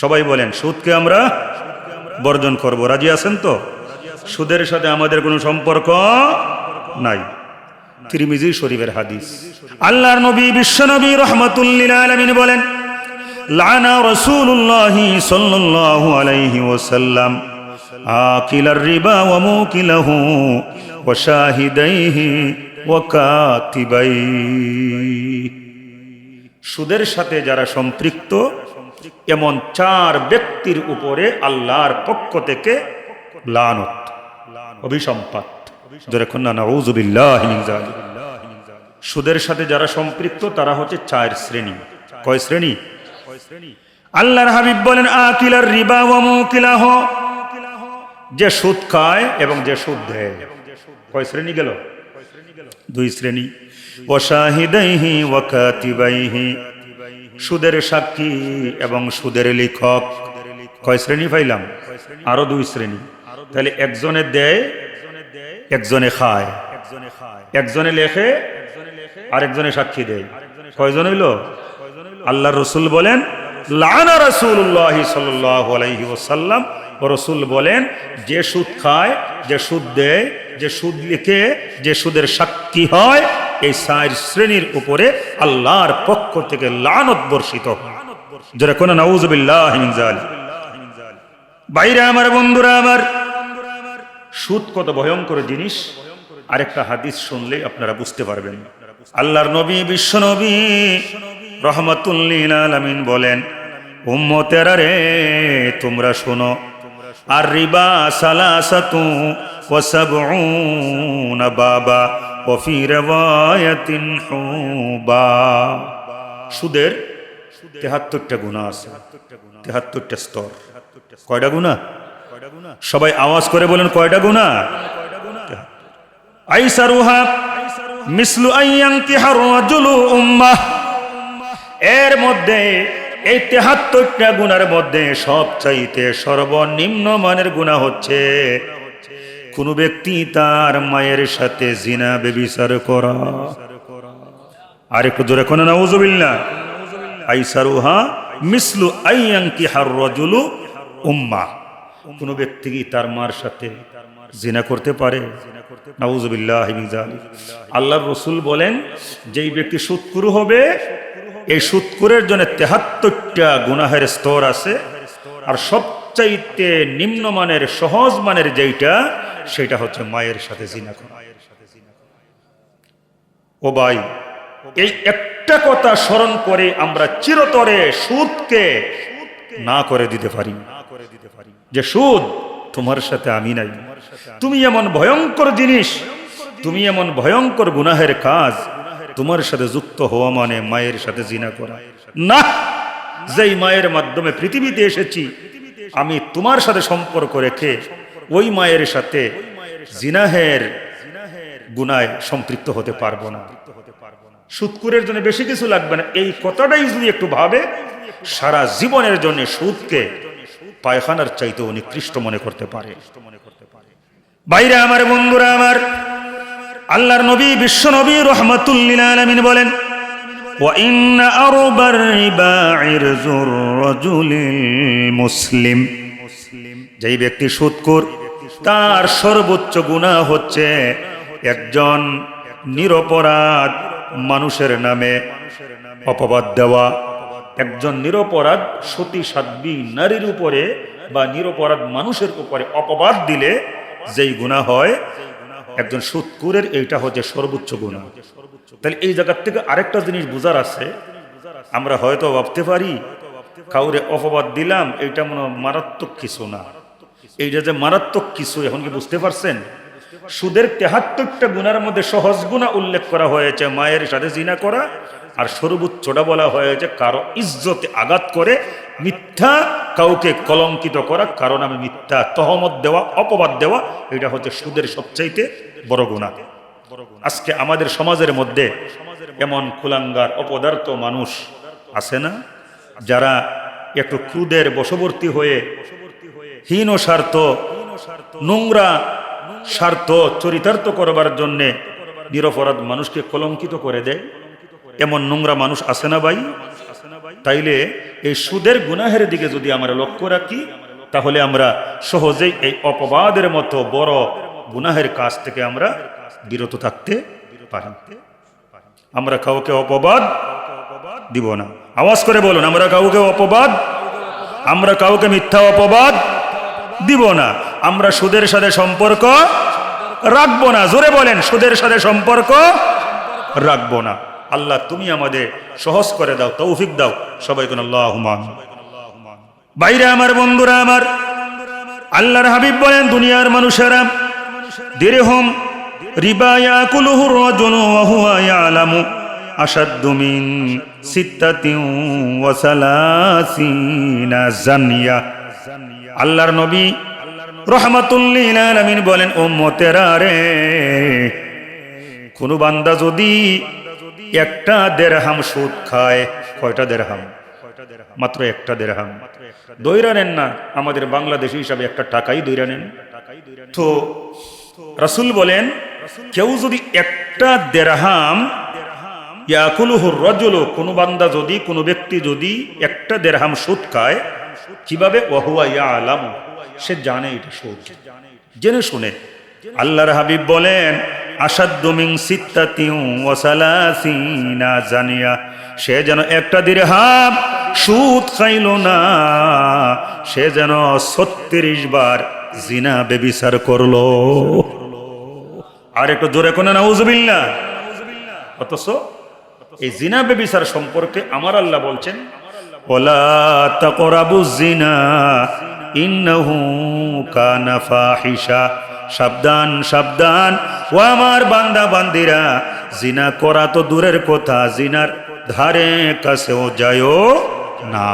সবাই বলেন, সুদকে আমরা বর্জন করব। রাজি আছেন তো? সুদের সাথে আমাদের কোনো সম্পর্ক নাই। তিরমিজি শরীফের হাদিস। আল্লাহর নবী বিশ্বনবী রহমতুল্লিল আলমিন বলেন, লানা রসুল্লাহ সাল্লাল্লাহু আলাইহি ওয়াসাল্লাম, আকিলার রিবা ওয়া মুকিলাহু ওয়া শাহিদাইহি ওয়া কাতিবাইহি সুদের সাথে যারা সম্পৃক্ত এমন চার ব্যক্তির উপরে আল্লাহর পক্ষ থেকে লানত, অভিসম্পাত। সুদের সাথে যারা সম্পৃক্ত, তারা হচ্ছে চার শ্রেণি। কয় শ্রেণি? আল্লাহর হাবিব বলেন আকিলার রিবা ওয়া মুকিলাহ। যে সুদ খায় এবং যে সুদ দেয়। কয় শ্রেণি গেল? দুই শ্রেণি। ওয়াশাহিদাইহি ওয়াকাতিবাইহি সুদের সাক্ষী এবং সুদের লেখক। কয় শ্রেণি পাইলাম? আরও দুই শ্রেণি। তাহলে একজনে দেয়, একজনে খায়। একজনে লেখে, আরেকজনে সাক্ষী দেয়। কয়জন হইল? আল্লাহ রসুল বলেন, লানা রসুল্লাহ সাল্লাহ ও রসুল বলেন, যে সুদ খায়, যে সুদ দেয়, যে সুদ লিখে, যে সুদের সাক্ষী হয় এই চার শ্রেণির উপরে আল্লাহর পক্ষ থেকে লানত বর্ষিত। যারা কোন বাইরে আমার, বন্ধুরা আমার, সুদ কত ভয়ঙ্কর জিনিস। আরেকটা হাদিস শুনলে আপনারা বুঝতে পারবেন। আল্লাহর নবী, বিশ্ব নবী রহমতুল্লিল আলমিন বলেন রে, তোমরা শোনো, আর রিবা সালাসাতু ওয়াসাবউনা বাবা। ওফি রিওয়ায়াতিন হুবা সুদের তেহাত্তরটা গুণা আছে। তেহাত্তরটা স্তর। কয়টা গুণা? সবাই আওয়াজ করে বলেন কয়টা গুণা? আইসারুহা, মিসলু আইয়াঙ্কিহার রাজুলু উম্মাহ। এর মধ্যে এই তেহাত্তরটা গুণার মধ্যে সবচাইতে সর্বনিম্ন মানের গুণা হচ্ছে কোন ব্যক্তি তার মায়ের সাথে জিনা বেবিচার করা। আর একটু নাউজুবিল্লাহ। আইসারুহা মিসলু আইয়াঙ্কি হার রজুলু উম্মা। কোন ব্যক্তি কি তার মার সাথে জিনা করতে পারে। আল্লাহ রসুল বলেন, যেই ব্যক্তি সুৎকুরু হবে, এই সুৎকুরের জন্য তেহাত্তরটা গুনাহের স্তর আছে। আর সবচাইতে নিম্নমানের, সহজ মানের যেইটা সেটা হচ্ছে মায়ের সাথে জিনা করা। ও ভাই, এই একটা কথা স্মরণ করে আমরা চিরতরে সুদকে না করে দিতে পারি। যে সুদ, তোমার সাথে আমি নাই। তুমি এমন ভয়ঙ্কর জিনিস, তুমি এমন ভয়ঙ্কর গুনাহের কাজ, তোমার সাথে যুক্ত হওয়া মানে মায়ের সাথে জিনা করা। না, যেই মায়ের মাধ্যমে পৃথিবীতে এসেছি, আমি তোমার সাথে সম্পর্ক রেখে ওই মায়ের সাথে জিনাহের গুনায় সম্পৃক্ত হতে পারব না। সুৎকুরের জন্য বেশি কিছু লাগবে না। এই কথাটাই যদি একটু ভাবে, সারা জীবনের জন্য সুদকে পায়খানার চাইতে নিকৃষ্ট মনে করতে পারে। বাইরে আমার, বন্ধুরা আমার, আল্লাহর নবী, বিশ্ব নবী রহমতুল্লিন আলমিন বলেন যেই ব্যক্তি সুৎকুর তার সর্বোচ্চ গুণা হচ্ছে একজন নিরপরাধ মানুষের নামে অপবাদ দেওয়া। একজন নিরপরাধ সতী সাধ্বী নারীর উপরে বা নিরপরাধ মানুষের উপরে অপবাদ দিলে যেই গুণা হয়, একজন সুৎকুরের এইটা হচ্ছে সর্বোচ্চ গুণা তাহলে এই জায়গার থেকে আরেকটা জিনিস বোঝার আছে। আমরা হয়তো ভাবতে পারি, কাউরে অপবাদ দিলাম, এইটা মনে মারাত্মক কিছু না। এইটা যে মারাত্মক কিছু, এখন কি বুঝতে পারছেন? সুদের তেহাত্তরটা গুণার মধ্যে সহজ গুণা উল্লেখ করা হয়েছে, মায়ের সাথে জিনা করা আর সর্বোচ্চটা বলা হয়েছে, কারও ইজ্জতে আঘাত করে মিথ্যা কাউকে কলঙ্কিত করা, কারণ আমি মিথ্যা তহমত দেওয়া, অপবাদ দেওয়া, এটা হচ্ছে সুদের সবচাইতে বড় গুণা। আজকে আমাদের সমাজের মধ্যে এমন কুলাঙ্গার, অপদার্থ মানুষ আছে না, যারা একটু ক্রুদের বশবর্তী হয়ে হীন স্বার্থ, নোংরা স্বার্থ চরিতার্থ করবার জন্যে নিরপরাধ মানুষকে কলঙ্কিত করে দেয়। এমন নোংরা মানুষ আছে না ভাই? তাইলে এই সুদের গুনাহের দিকে যদি আমরা লক্ষ্য রাখি, তাহলে আমরা সহজেই এই অপবাদের মতো বড় গুনাহের কাজ থেকে আমরা বিরত থাকতে পারি। আমরা কাউকে অপবাদ দিব না। আওয়াজ করে বলুন, আমরা কাউকে অপবাদ? আমরা কাউকে মিথ্যা অপবাদ দিব না। আমরা সুদের সাথে সম্পর্ক রাখব না। জোরে বলেন, সুদের সাথে সম্পর্ক রাখব না। আল্লাহ, তুমি আমাদের সহজ করে দাও, তৌফিক দাও। সবাই কোন বাইরে আমার, বন্ধুরা আমার, আল্লাহর হাবিব বলেন, দুনিয়ার মানুষেরা দিরহম রিবা আল্লাহর নবী রহমাতুল্লিল আলামিন বলেন, উম্মতেরা রে, কোন বান্দা যদি একটা দেড়হাম সুদ খায়, কয়টা দেড়হাম? মাত্র একটা দেড়হাম। দৈরা নেন না, আমাদের বাংলাদেশি হিসাবে একটা টাকাই দৈরা নেন। তো রাসুল বলেন, কেউ যদি একটা দেড়হাম, ইয়াকুলুহুর কোনো বান্দা যদি, কোনো ব্যক্তি যদি একটা দেড়হাম সুদ খায় কীভাবে সে জানে এটা সুদ জেনে শুনে। আল্লাহর হাবিব বলেন জানিয়া, সে যেন একটা দিরহাম, সুদ খাইল না। সে যেন ছত্রিশ বার জিনা বেবিচার করল। আর একটু জোরে কোনে নাউজুবিল্লাহ অথচ এই জিনা বেবিচার সম্পর্কে আমার আল্লাহ বলছেন ওলা তাকরাবু জিনা ইন্নাহু কানা ফাহিশা। সাবধান সাবধান। ও আমার বান্দা, বান্দিরা জিনা করা তো দূরের কথা জিনার ধারে কাছেও যায়ও না।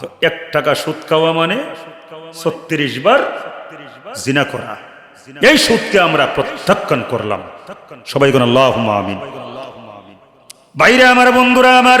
তো এক টাকা সুদ খাওয়া মানে ছত্রিশ বার জিনা করা। এই সুদকে আমরা প্রত্যাখ্যান করলাম। সবাই কোন আল্লাহ আমিন। বাইরে আমার বন্ধুরা আমার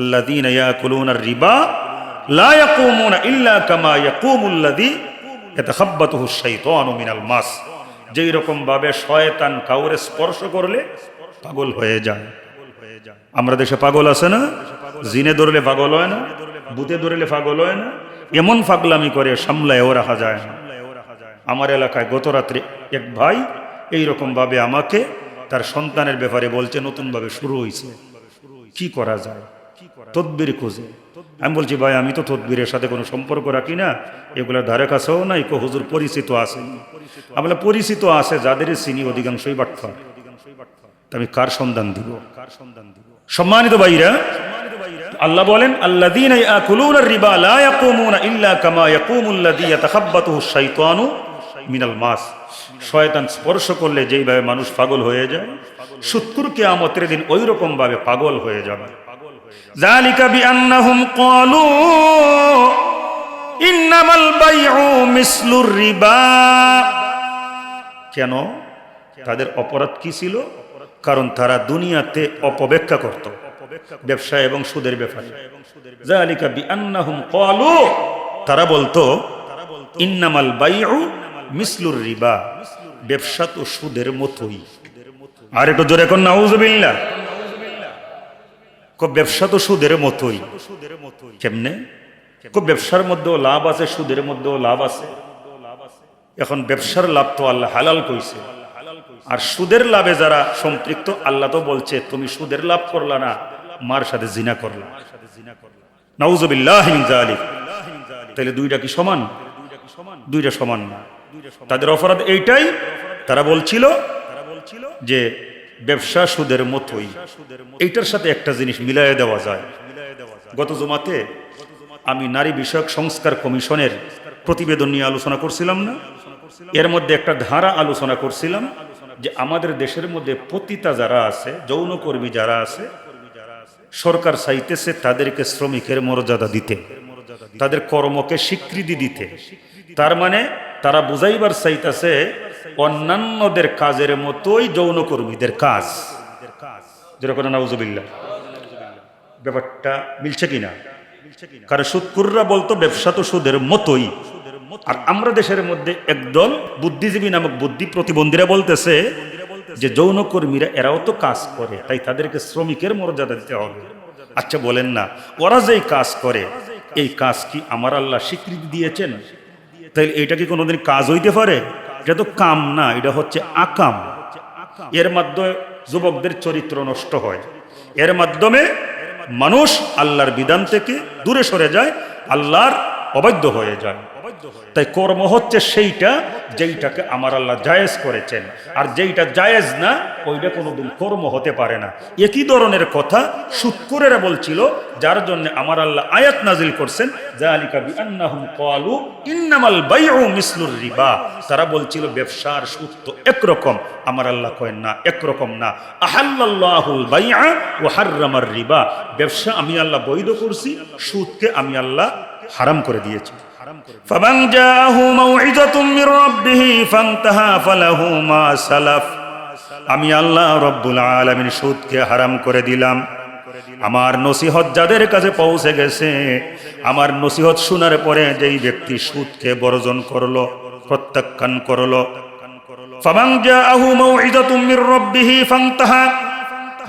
আল্লাহ দিন রিবা লা ইয়াকুমুনা ইল্লা কামা ইয়াকুমুল্লাযী ইয়াতাখাব্বাতুহু শাইতানু মিনাল মাস। যেই রকম ভাবে শয়তান কাউরে স্পর্শ করলে পাগল হয়ে যায়। আমরা দেশে পাগল আছে না? জিনে ধরলে পাগল হয় না? বুতে ধরলে পাগল হয় না? এমন পাগলামি করে সামলায়ও রাখা যায় না। আমার এলাকায় গত রাত্রে এক ভাই এই ভাবে আমাকে তার সন্তানের ব্যাপারে বলছে, নতুনভাবে শুরু হয়েছে কি করা যায়? তদ্বির খুঁজে। আমি বলছি, ভাই, আমি তো তদ্বিরের সাথে কোনো সম্পর্ক রাখি না। এগুলোর ধারে কাছেও নাই, কো হুজুর পরিচিত আছে। আমরা পরিচিত আছে, যাদের চিনি অধিকাংশই বাটফার। আমি কার সন্ধান দিব? কার সন্ধান দিব সম্মানিত ভাইরা, আল্লাহ বলেন, আল্লাযীনা ইয়াকুলুনা রিবা লা ইয়াকুমুনা ইল্লা কামা ইয়াকুমুল্লাযী ইয়াতাখাব্বাতুহু শাইতানু মিনাল মাস। শয়তান স্পর্শ করলে যেইভাবে মানুষ পাগল হয়ে যায় সুৎকুর কিয়ামতের দিন ওই রকম ভাবে পাগল হয়ে যাবে। জালিকা বিআন্নাহুম ক্বালু, ইন্নামাল বাইউ মিসলুর রিবা। কেন? তাদের অপরাধ কি ছিল? কারণ তারা দুনিয়াতে অপব্যাখ্যা করত ব্যবসা এবং সুদের ব্যাপারে। জালিকা বিআন্নাহুম ক্বালু, তারা বলতো, ইন্নামাল বাইউ মিসলুর রিবা, ব্যবসা তো সুদের মতোই। আর একটু জোরে এখন নাউজুবিল্লাহ। ব্যবসা তো সুদের মতোই। সুদের মতোই কেমনে ব্যবসার মধ্যেও লাভ আছে, সুদের মধ্যেও লাভ আছে। এখন ব্যবসার লাভ তো আল্লাহ হালাল কইছে। আর সুদের লাভে যারা সম্পৃক্ত, আল্লাহ তো বলছে, তুমি সুদের লাভ করলা না, মার সাথে জিনা করলা। নাউজুবিল্লাহ তাহলে দুইটা কি সমান? দুইটা সমান না। তাদের অপরাধ এইটাই, তারা বলছিল যে ব্যবসা সুদের মতোই। এইটার সাথে একটা জিনিস মিলাই দেওয়া যায়। গত জমাতে আমি নারী বিষয়ক সংস্কার কমিশনের প্রতিবেদন নিয়ে আলোচনা করছিলাম না? এর মধ্যে একটা ধারা আলোচনা করছিলাম যে আমাদের দেশের মধ্যে পতিতা যারা আছে, যৌনকর্মী যারা আছে, সরকার চাইতেছে তাদেরকে শ্রমিকের মর্যাদা দিতে, তাদের কর্মকে স্বীকৃতি দিতে। তার মানে তারা বুঝাইবার চাইতেছে অন্যান্যদের কাজের মতোই যৌনকর্মীদের কাজ। যেরকম ব্যাপারটা মিলছে কিনা? কারণ সুদকুররা বলতো, ব্যবসা তো সুদের মতোই। আর আমরা দেশের মধ্যে একদল বুদ্ধিজীবী নামক বুদ্ধি প্রতিবন্ধীরা বলতেছে যে, যৌনকর্মীরা এরাও তো কাজ করে, তাই তাদেরকে শ্রমিকের মর্যাদা দিতে হবে। আচ্ছা বলেন না, ওরা যেই কাজ করে, এই কাজ কি আমার আল্লাহ স্বীকৃতি দিয়েছেন? তাই এটা কি কোনোদিন কাজ হইতে পারে? এটা তো কাম না, এটা হচ্ছে আকাম। এর মাধ্যমে যুবকদের চরিত্র নষ্ট হয়। এর মাধ্যমে মানুষ আল্লাহর বিধান থেকে দূরে সরে যায়, আল্লাহর অবাধ্য হয়ে যায়। তাই কর্ম হচ্ছে সেইটা যেইটাকে আমার আল্লাহ জায়েজ করেছেন। আর যেইটা জায়েজ না, ওইটা কোনোদিন কর্ম হতে পারে না। একই ধরনের কথা সুৎকুরেরা বলছিল, যার জন্য আমার আল্লাহ আয়াত নাজিল করছেন রিবা। তারা বলছিল, ব্যবসার সুদ তো একরকম। আমার আল্লাহ কয়েন না, একরকম না। আহাল্লাল্লাহুল বাইআ ওয়া হাররামার রিবা। ব্যবসা আমি আল্লাহ বৈধ করছি, সুদকে আমি আল্লাহ হারাম করে দিয়েছি। فمن جاءه موعظة من ربه فانتهى فله ما سلف আমি আল্লাহ রব্বুল আলমিন সুদকে হারাম করে দিলাম আমার নসিহত যাদের কাছে পৌঁছে গেছে আমার নসিহত শোনার পরে যেই ব্যক্তি সুদকে বর্জন করলো প্রত্যাখ্যান করলো ফামান জাআহু মাউইযাতুম মির রাব্বিহি ফান্তাহা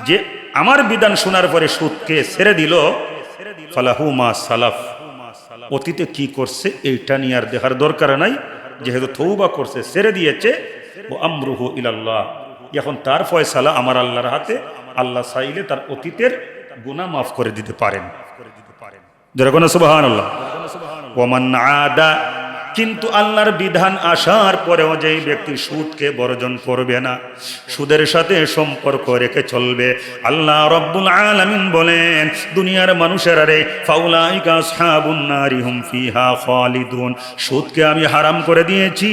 যে আমার বিধান শোনার পরে সুদকে ছেড়ে দিল ফালাহু মা সালাফ অতীতে কি করছে, এইটা নিয়ে আর দেখার দরকার নাই। যেহেতু থৌবা করছে, সেরে দিয়েছে। ও আমরুহ ইলাল্লাহ। এখন তার ফয়সালা আমার আল্লাহর হাতে। আল্লাহ চাইলে তার অতীতের গুনা মাফ করে দিতে পারেন। যেরকম সুবাহান আল্লাহ ওমান আদা কিন্তু আল্লাহর বিধান আসার পরেও যেই ব্যক্তি সুদকে বর্জন করবে না, সুদের সাথে সম্পর্ক রেখে চলবে, আল্লাহ রব্বুল আলামিন বলেন, দুনিয়ার মানুষেরা রে, ফাউলাইকা আসহাবুন নারি হুম ফিহা খালিদুন, সুদকে আমি হারাম করে দিয়েছি।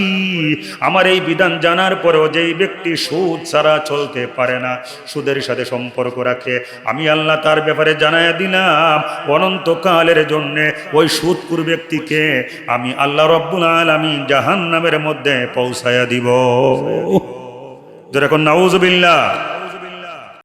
আমার এই বিধান জানার পরেও যেই ব্যক্তি সুদ ছাড়া চলতে পারে না, সুদের সাথে সম্পর্ক রাখে, আমি আল্লাহ তার ব্যাপারে জানাইয়া দিলাম, অনন্তকালের জন্যে ওই সুদকুর ব্যক্তিকে আমি আল্লাহ রব্বুল আলমী জাহান নামের মধ্যে পৌঁছায়া দিব। যেরকম নাউজবিল্লা